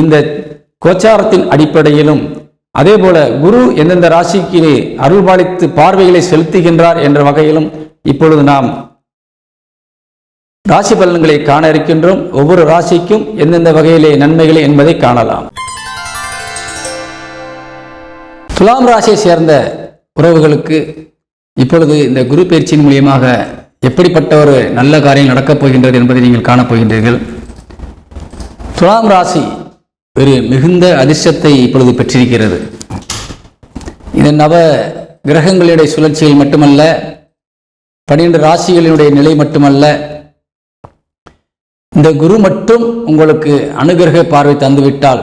இந்த கோச்சாரத்தின் அடிப்படையிலும் அதே போல குரு எந்தெந்த ராசிக்கு அருள்பாலித்து பார்வைகளை செலுத்துகின்றார் என்ற வகையிலும் இப்பொழுது நாம் ராசி பலன்களை காண இருக்கின்றோம். ஒவ்வொரு ராசிக்கும் எந்தெந்த வகையிலே நன்மைகளை என்பதை காணலாம். துலாம் ராசியை சேர்ந்த உறவுகளுக்கு இப்பொழுது இந்த குரு பயிற்சியின் மூலியமாக எப்படிப்பட்ட ஒரு நல்ல காரியம் நடக்கப் போகின்றது என்பதை நீங்கள் காணப்போகின்றீர்கள் துலாம் ராசி ஒரு மிகுந்த அதிர்ஷ்டத்தை இப்பொழுது பெற்றிருக்கிறது. இந்த நவ கிரகங்களுடைய சுழற்சிகள் மட்டுமல்ல பன்னிரண்டு ராசிகளினுடைய நிலை மட்டுமல்ல இந்த குரு மட்டும் உங்களுக்கு அனுகிரக பார்வை தந்துவிட்டால்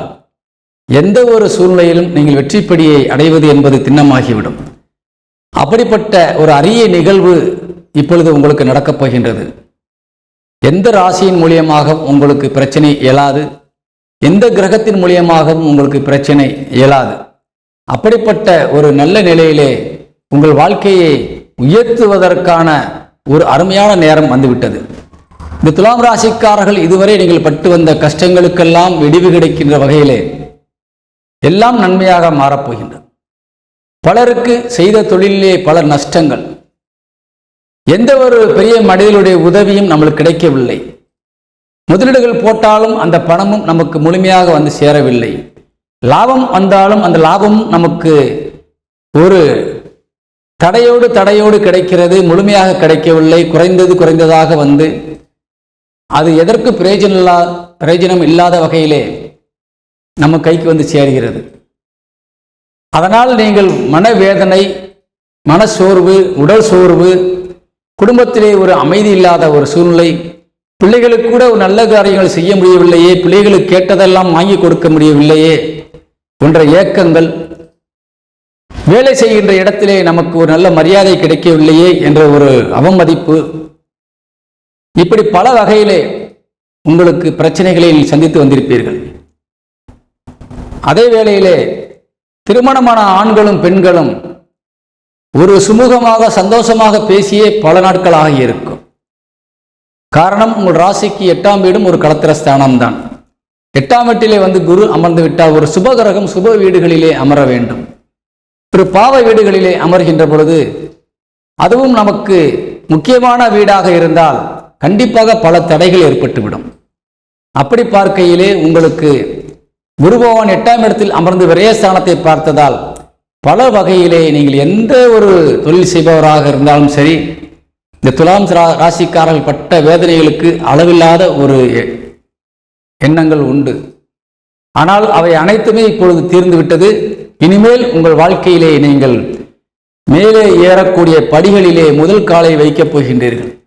எந்த ஒரு சூழ்நிலையிலும் நீங்கள் வெற்றிப்படியை அடைவது என்பது திண்ணமாகிவிடும். அப்படிப்பட்ட ஒரு அரிய நிகழ்வு இப்பொழுது உங்களுக்கு நடக்கப் போகின்றது. எந்த ராசியின் மூலியமாக உங்களுக்கு பிரச்சனை இயலாது. எந்த கிரகத்தின் மூலியமாகவும் உங்களுக்கு பிரச்சனை இயலாது. அப்படிப்பட்ட ஒரு நல்ல நிலையிலே உங்கள் வாழ்க்கையை உயர்த்துவதற்கான ஒரு அருமையான நேரம் வந்துவிட்டது. இந்த துலாம் ராசிக்காரர்கள் இதுவரை நீங்கள் பட்டு வந்த கஷ்டங்களுக்கெல்லாம் விடிவு கிடைக்கின்ற வகையிலே எல்லாம் நன்மையாக மாறப்போகின்றது பலருக்கு செய்த தொழிலிலே பல நஷ்டங்கள். எந்த ஒரு பெரிய மனிதனுடைய உதவியும் நம்மளுக்கு கிடைக்கவில்லை. முதலீடுகள் போட்டாலும் அந்த பணமும் நமக்கு முழுமையாக வந்து சேரவில்லை. லாபம் வந்தாலும் அந்த லாபமும் நமக்கு ஒரு தடையோடு தடையோடு கிடைக்கிறது முழுமையாக கிடைக்கவில்லை குறைந்தது குறைந்ததாக வந்து அது எதற்கு பிரயோஜனம் இல்லா பிரயோஜனம் இல்லாத வகையிலே நம்ம கைக்கு வந்து சேர்கிறது. அதனால் நீங்கள் மனவேதனை மனசோர்வு உடல் சோர்வு குடும்பத்திலே ஒரு அமைதி இல்லாத ஒரு சூழ்நிலை பிள்ளைகளுக்கு கூட ஒரு நல்ல காரியங்கள் செய்ய முடியவில்லையே பிள்ளைகளுக்கு கேட்டதெல்லாம் வாங்கி கொடுக்க முடியவில்லையே போன்ற ஏக்கங்கள். வேலை செய்கின்ற இடத்திலே நமக்கு ஒரு நல்ல மரியாதை கிடைக்கவில்லையே என்ற ஒரு அவமதிப்பு. இப்படி பல வகையிலே உங்களுக்கு பிரச்சனைகளை சந்தித்து வந்திருப்பீர்கள். அதே வேளையிலே திருமணமான ஆண்களும் பெண்களும் ஒரு சுமூகமாக சந்தோஷமாக பேசியே பல நாட்கள் ஆகியிருக்கும். காரணம் உங்கள் ராசிக்கு எட்டாம் வீடும் ஒரு களத்திர ஸ்தானம்தான். எட்டாம் வீட்டிலே வந்து குரு அமர்ந்து விட்டால் ஒரு சுபகிரகம் சுப வீடுகளிலே அமர வேண்டும். திரு பாவ வீடுகளிலே அமர்கின்ற பொழுது அதுவும் நமக்கு முக்கியமான வீடாக இருந்தால் கண்டிப்பாக பல தடைகள் ஏற்பட்டுவிடும். அப்படி பார்க்கையிலே உங்களுக்கு குருபகவான் எட்டாம் இடத்தில் அமர்ந்து விரயஸ்தானத்தை பார்த்ததால் பல வகையிலே நீங்கள் எந்த ஒரு தொழில் செய்பவராக இருந்தாலும் சரி இந்த துலாம் ரா- ராசிக்காரர்கள் பட்ட வேதனைகளுக்கு அளவில்லாத ஒரு எண்ணங்கள் உண்டு. ஆனால் அவை அனைத்துமே இப்பொழுது தீர்ந்துவிட்டது இனிமேல் உங்கள் வாழ்க்கையிலே நீங்கள் மேலே ஏறக்கூடிய படிகளிலே முதல் காலை வைக்கப் போகின்றீர்கள்.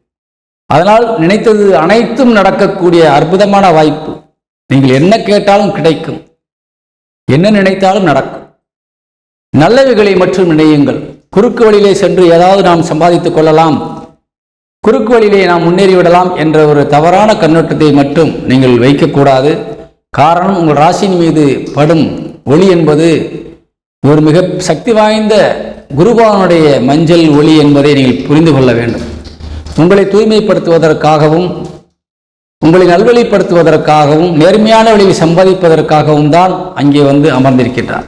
அதனால் நினைத்தது அனைத்தும் நடக்கக்கூடிய அற்புதமான வாய்ப்பு. நீங்கள் என்ன கேட்டாலும் கிடைக்கும். என்ன நினைத்தாலும் நடக்கும். நல்லவைகளை மட்டும் நினையுங்கள். குறுக்கு வழியிலே சென்று ஏதாவது நாம் சம்பாதித்துக் கொள்ளலாம். குறுக்கு வழியிலே நாம் முன்னேறிவிடலாம் என்ற ஒரு தவறான கண்ணோட்டத்தை மட்டும் நீங்கள் வைக்கக்கூடாது. காரணம் உங்கள் ராசியின் மீது படும் ஒளி என்பது ஒரு மிக சக்தி வாய்ந்த குருபவனுடைய மஞ்சள் ஒளி என்பதை நீங்கள் புரிந்து கொள்ள வேண்டும். உங்களை தூய்மைப்படுத்துவதற்காகவும் உங்களை நல்வழிப்படுத்துவதற்காகவும் நேர்மையான வழியில் சம்பாதிப்பதற்காகவும் தான் அங்கே வந்து அமர்ந்திருக்கின்றார்.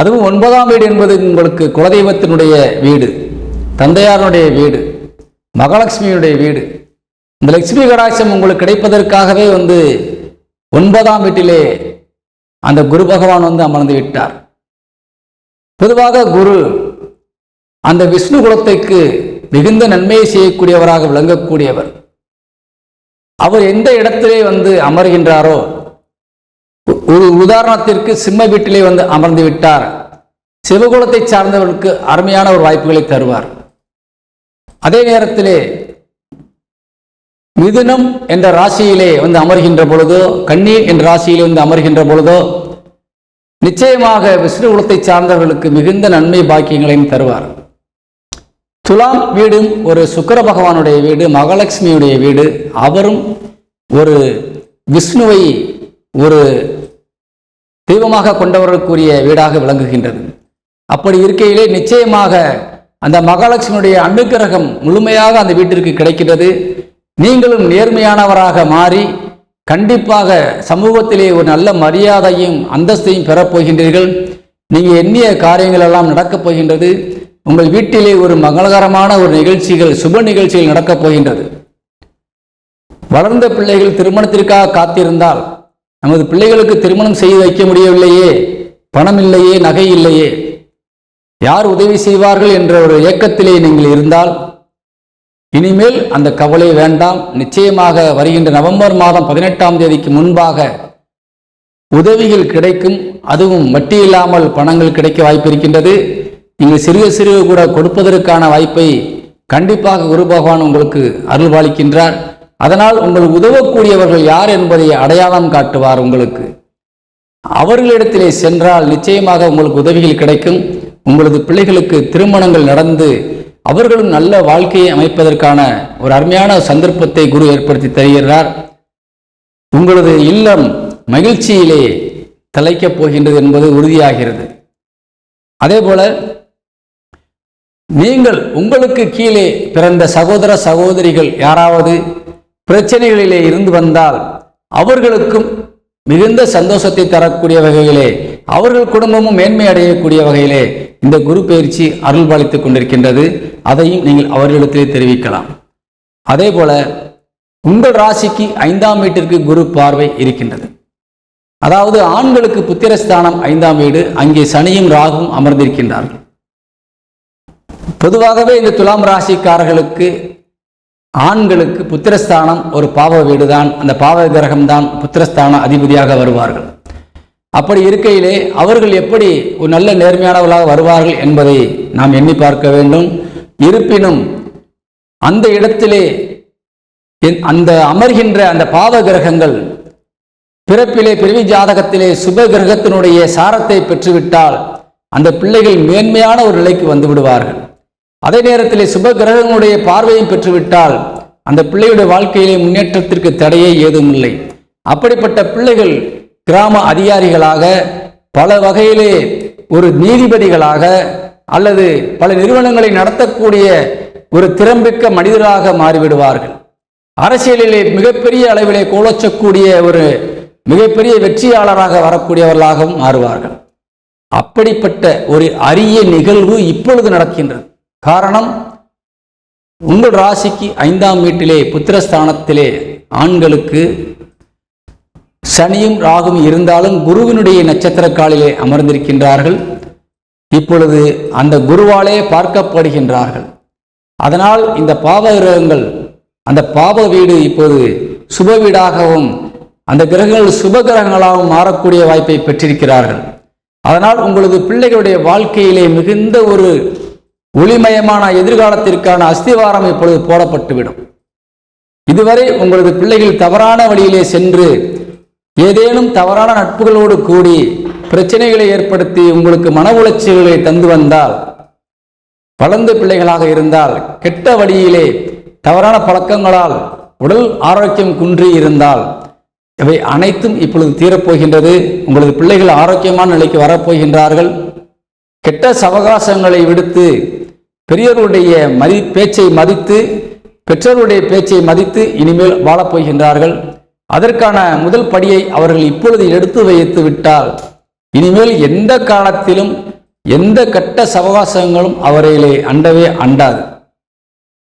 அதுவும் ஒன்பதாம் வீடு என்பது உங்களுக்கு குலதெய்வத்தினுடைய வீடு தந்தையாருடைய வீடு. மகாலட்சுமியுடைய வீடு. இந்த லட்சுமி கடாட்சம் உங்களுக்கு கிடைப்பதற்காகவே வந்து ஒன்பதாம் வீட்டிலே அந்த குரு பகவான் வந்து அமர்ந்து விட்டார். பொதுவாக குரு அந்த விஷ்ணு குலத்துக்கு மிகுந்த நன்மையை செய்யக்கூடியவராக விளங்கக்கூடியவர். அவர் எந்த இடத்திலே வந்து அமர்கின்றாரோ ஒரு உதாரணத்திற்கு சிம்ம வீட்டிலே வந்து அமர்ந்து விட்டார். சிவகுலத்தை சார்ந்தவர்களுக்கு அருமையான ஒரு வாய்ப்புகளை தருவார். அதே நேரத்திலே மிதுனம் என்ற ராசியிலே வந்து அமர்கின்ற பொழுதோ கண்ணீர் என்ற ராசியிலே வந்து அமர்கின்ற பொழுதோ நிச்சயமாக விஷ்ணு குலத்தை சார்ந்தவர்களுக்கு மிகுந்த நன்மை பாக்கியங்களையும் தருவார். துலாம் வீடும் ஒரு சுக்கர பகவானுடைய வீடு மகாலட்சுமியுடைய வீடு. அவரும் ஒரு விஷ்ணுவை ஒரு தெய்வமாக கொண்டவர்களுக்குரிய வீடாக விளங்குகின்றது. அப்படி இருக்கையிலே நிச்சயமாக அந்த மகாலட்சுமியுடைய அனுக்கிரகம் முழுமையாக அந்த வீட்டிற்கு கிடைக்கிறது. நீங்களும் நேர்மையானவராக மாறி கண்டிப்பாக சமூகத்திலே ஒரு நல்ல மரியாதையும் அந்தஸ்தையும் பெறப்போகின்றீர்கள் நீங்கள் எண்ணிய காரியங்கள் எல்லாம் நடக்கப் போகின்றது. உங்கள் வீட்டிலே ஒரு மங்களகரமான ஒரு நிகழ்ச்சிகள் சுப நிகழ்ச்சிகள் நடக்கப் போகின்றது. வளர்ந்த பிள்ளைகள் திருமணத்திற்காக காத்திருந்தால் நமது பிள்ளைகளுக்கு திருமணம் செய்து வைக்க முடியவில்லையே. பணம் இல்லையே நகை இல்லையே. யார் உதவி செய்வார்கள் என்ற ஒரு இயக்கத்திலே நீங்கள் இருந்தால் இனிமேல் அந்த கவலை வேண்டாம். நிச்சயமாக வருகின்ற நவம்பர் மாதம் பதினெட்டாம் தேதிக்கு முன்பாக உதவிகள் கிடைக்கும். அதுவும் வட்டி இல்லாமல் பணங்கள் கிடைக்க வாய்ப்பு இருக்கின்றது. நீங்கள் சிறுக சிறுக கூட கொடுப்பதற்கான வாய்ப்பை கண்டிப்பாக குரு பகவான் உங்களுக்கு அருள்பாலிக்கின்றார். அதனால் உங்கள் உதவக்கூடியவர்கள் யார் என்பதை அடையாளம் காட்டுவார் உங்களுக்கு. அவர்களிடத்திலே சென்றால் நிச்சயமாக உங்களுக்கு உதவிகள் கிடைக்கும். உங்களது பிள்ளைகளுக்கு திருமணங்கள் நடந்து அவர்களும் நல்ல வாழ்க்கையை அமைப்பதற்கான ஒரு அருமையான சந்தர்ப்பத்தை குரு ஏற்படுத்தி தருகிறார். உங்களது இல்லம் மகிழ்ச்சியிலே தலைக்கப் போகின்றது என்பது உறுதியாகிறது. அதேபோல நீங்கள் உங்களுக்கு கீழே பிறந்த சகோதர சகோதரிகள் யாராவது பிரச்சனைகளிலே இருந்து வந்தால் அவர்களுக்கும் மிகுந்த சந்தோஷத்தை தரக்கூடிய வகையிலே அவர்கள் குடும்பமும் மேன்மை அடையக்கூடிய வகையிலே இந்த குரு பயிற்சி அருள்பாலித்துக் கொண்டிருக்கின்றது. அதையும் நீங்கள் அவர்களிடத்திலே தெரிவிக்கலாம். அதே போல உங்கள் ராசிக்கு ஐந்தாம் வீட்டிற்கு குரு பார்வை இருக்கின்றது. அதாவது ஆண்களுக்கு புத்திரஸ்தானம் ஐந்தாம் வீடு அங்கே சனியும் ராகும் அமர்ந்திருக்கின்றார்கள். பொதுவாகவே இந்த துலாம் ராசிக்காரர்களுக்கு ஆண்களுக்கு புத்திரஸ்தானம் ஒரு பாவ வீடுதான் அந்த பாவ கிரகம்தான் புத்திரஸ்தான அதிபதியாக வருவார்கள். அப்படி இருக்கையிலே அவர்கள் எப்படி ஒரு நல்ல நேர்மையானவர்களாக வருவார்கள் என்பதை நாம் எண்ணி பார்க்க வேண்டும். இருப்பினும் அந்த இடத்திலே என்- அந்த அமர்கின்ற அந்த பாவ கிரகங்கள் பிறப்பிலே பிறவி ஜாதகத்திலே சுப கிரகத்தினுடைய சாரத்தை பெற்றுவிட்டால் அந்த பிள்ளைகள் மேன்மையான ஒரு நிலைக்கு வந்து விடுவார்கள். அதே நேரத்திலே சுப கிரகங்களுடைய பார்வையும் பெற்றுவிட்டால் அந்த பிள்ளையுடைய வாழ்க்கையிலே முன்னேற்றத்திற்கு தடையே ஏதும் இல்லை அப்படிப்பட்ட பிள்ளைகள் கிராம அதிகாரிகளாக பல வகையிலே ஒரு நீதிபதிகளாக அல்லது பல நிறுவனங்களை நடத்தக்கூடிய ஒரு திறம்பிக்க மனிதராக மாறிவிடுவார்கள். அரசியலிலே மிகப்பெரிய அளவிலே கோலச்சக்கூடிய ஒரு மிகப்பெரிய வெற்றியாளராக வரக்கூடியவர்களாகவும் மாறுவார்கள். அப்படிப்பட்ட ஒரு அரிய நிகழ்வு இப்பொழுது நடக்கின்றது. காரணம் உங்கள் ராசிக்கு ஐந்தாம் வீட்டிலே புத்திரஸ்தானத்திலே ஆண்களுக்கு சனியும் ராகும் இருந்தாலும் குருவினுடைய நட்சத்திர காலிலே அமர்ந்திருக்கின்றார்கள். இப்பொழுது அந்த குருவாலே பார்க்கப்படுகின்றார்கள். அதனால் இந்த பாவ கிரகங்கள் அந்த பாவ வீடு இப்போது சுப வீடாகவும் அந்த கிரகங்கள் சுப கிரகங்களாகவும் மாறக்கூடிய வாய்ப்பை பெற்றிருக்கிறார்கள். அதனால் உங்களது பிள்ளைகளுடைய வாழ்க்கையிலே மிகுந்த ஒரு ஒளிமயமான எதிர்காலத்திற்கான அஸ்திவாரம் இப்பொழுது போடப்பட்டுவிடும். இதுவரை உங்களது பிள்ளைகள் தவறான வழியிலே சென்று ஏதேனும் தவறான நட்புகளோடு கூடி பிரச்சனைகளை ஏற்படுத்தி உங்களுக்கு மன உளைச்சல்களை தந்து வந்தால் வளர்ந்த பிள்ளைகளாக இருந்தால் கெட்ட வழியிலே தவறான பழக்கங்களால் உடல் ஆரோக்கியம் குன்றி இருந்தால் இவை அனைத்தும் இப்பொழுது தீரப்போகின்றது. உங்களது பிள்ளைகள் ஆரோக்கியமான நிலைக்கு வரப்போகின்றார்கள். கெட்ட சவகாசங்களை விடுத்து பெரியவர்களுடைய மதி பேச்சை மதித்து பெற்றோருடைய பேச்சை மதித்து இனிமேல் வாழப்போகின்றார்கள். அதற்கான முதல் படியை அவர்கள் இப்பொழுது எடுத்து வைத்து விட்டால் இனிமேல் எந்த காலத்திலும் எந்த கட்ட சவகாசங்களும் அவரையிலே அண்டவே அண்டாது.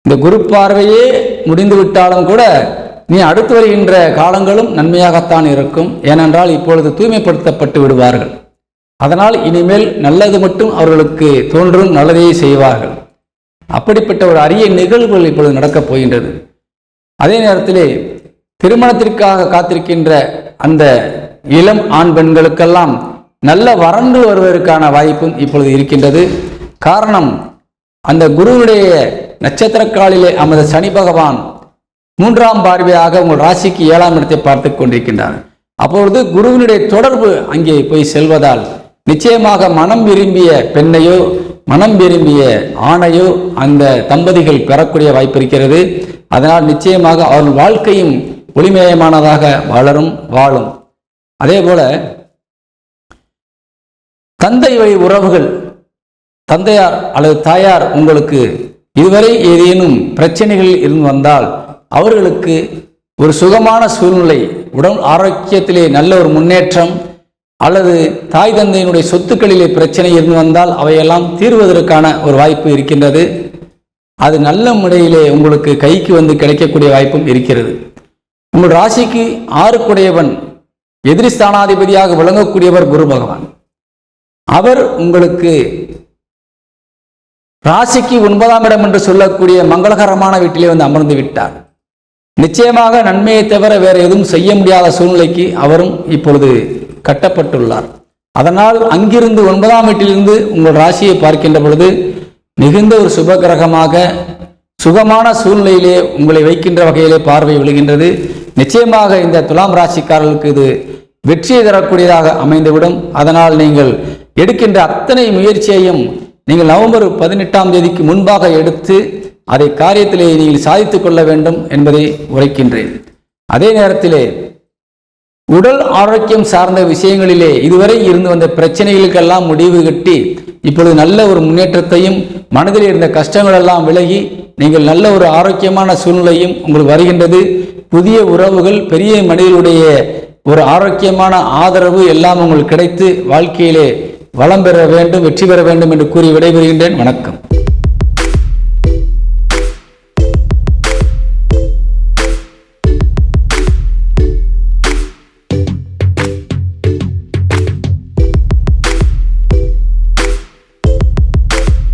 இந்த குரு பார்வையே முடிந்து விட்டாலும் கூட நீ அடுத்து வருகின்ற காலங்களும் நன்மையாகத்தான் இருக்கும். ஏனென்றால் இப்பொழுது தூய்மைப்படுத்தப்பட்டு விடுவார்கள். அதனால் இனிமேல் நல்லது மட்டும் அவர்களுக்கு தோன்றும் நல்லதையே செய்வார்கள். அப்படிப்பட்ட ஒரு அரிய நிகழ்வுகள் இப்பொழுது நடக்கப் போகின்றது. அதே நேரத்திலே திருமணத்திற்காக காத்திருக்கின்ற அந்த இளம் ஆண் பெண்களுக்கெல்லாம் நல்ல வறண்டு வருவதற்கான வாய்ப்பும் இப்பொழுது இருக்கின்றது. காரணம் அந்த குருவுடைய நட்சத்திரக்காலிலே காலிலே சனி பகவான் மூன்றாம் பார்வையாக உங்கள் ராசிக்கு ஏழாம் இடத்தை பார்த்து கொண்டிருக்கின்றார். அப்பொழுது குருவினுடைய தொடர்பு அங்கே போய் செல்வதால் நிச்சயமாக மனம் விரும்பிய பெண்ணையோ மனம் விரும்பிய ஆணையோ அந்த தம்பதிகள் பெறக்கூடிய வாய்ப்பு இருக்கிறது. அதனால் நிச்சயமாக அவர்கள் வாழ்க்கையும் ஒளிமயமானதாக வளரும் வாழும். அதே போல தந்தை வழி உறவுகள் தந்தையார் அல்லது தாயார் உங்களுக்கு இதுவரை ஏதேனும் பிரச்சனைகள் இருந்து வந்தால் அவர்களுக்கு ஒரு சுகமான சூழ்நிலை உடல் ஆரோக்கியத்திலே நல்ல ஒரு முன்னேற்றம் அல்லது தாய் தந்தையினுடைய சொத்துக்களிலே பிரச்சனை இருந்து வந்தால் அவையெல்லாம் தீர்வதற்கான ஒரு வாய்ப்பு இருக்கின்றது. அது நல்ல முறையிலே உங்களுக்கு கைக்கு வந்து கிடைக்கக்கூடிய வாய்ப்பும் இருக்கிறது. உங்கள் ராசிக்கு ஆறுக்குடையவன் எதிரி ஸ்தானாதிபதியாக விளங்கக்கூடியவர் குரு பகவான். அவர் உங்களுக்கு ராசிக்கு ஒன்பதாம் இடம் என்று சொல்லக்கூடிய மங்களகரமான வீட்டிலே வந்து அமர்ந்து விட்டார். நிச்சயமாக நன்மையை தவிர வேற எதுவும் செய்ய முடியாத சூழ்நிலைக்கு அவரும் இப்பொழுது கட்டப்பட்டுள்ளார். அதனால் அங்கிருந்து ஒன்பதாம் வீட்டிலிருந்து உங்கள் ராசியை பார்க்கின்ற பொழுது மிகுந்த ஒரு சுப கிரகமாக சுகமான சூழ்நிலையிலே உங்களை வைக்கின்ற வகையிலே பார்வை விழுகின்றது. நிச்சயமாக இந்த துலாம் ராசிக்காரர்களுக்கு இது வெற்றியை தரக்கூடியதாக அமைந்துவிடும். அதனால் நீங்கள் எடுக்கின்ற அத்தனை முயற்சியையும் நீங்கள் நவம்பர் பதினெட்டாம் தேதிக்கு முன்பாக எடுத்து அதை காரியத்திலே நீங்கள் சாதித்துக் கொள்ள வேண்டும் என்பதை உரைக்கின்றேன். அதே நேரத்திலே உடல் ஆரோக்கியம் சார்ந்த விஷயங்களிலே இதுவரை இருந்து வந்த பிரச்சனைகளுக்கெல்லாம் முடிவு கட்டி இப்பொழுது நல்ல ஒரு முன்னேற்றத்தையும் மனதில் இருந்த கஷ்டங்களெல்லாம் விலகி நீங்கள் நல்ல ஒரு ஆரோக்கியமான சூழ்நிலையும் உங்களுக்கு வருகின்றது. புதிய உறவுகள் பெரிய மனிதர்களுடைய ஒரு ஆரோக்கியமான ஆதரவு எல்லாம் உங்களுக்கு கிடைத்து வாழ்க்கையிலே வளம் பெற வேண்டும் வெற்றி பெற வேண்டும் என்று கூறி விடைபெறுகின்றேன். வணக்கம்.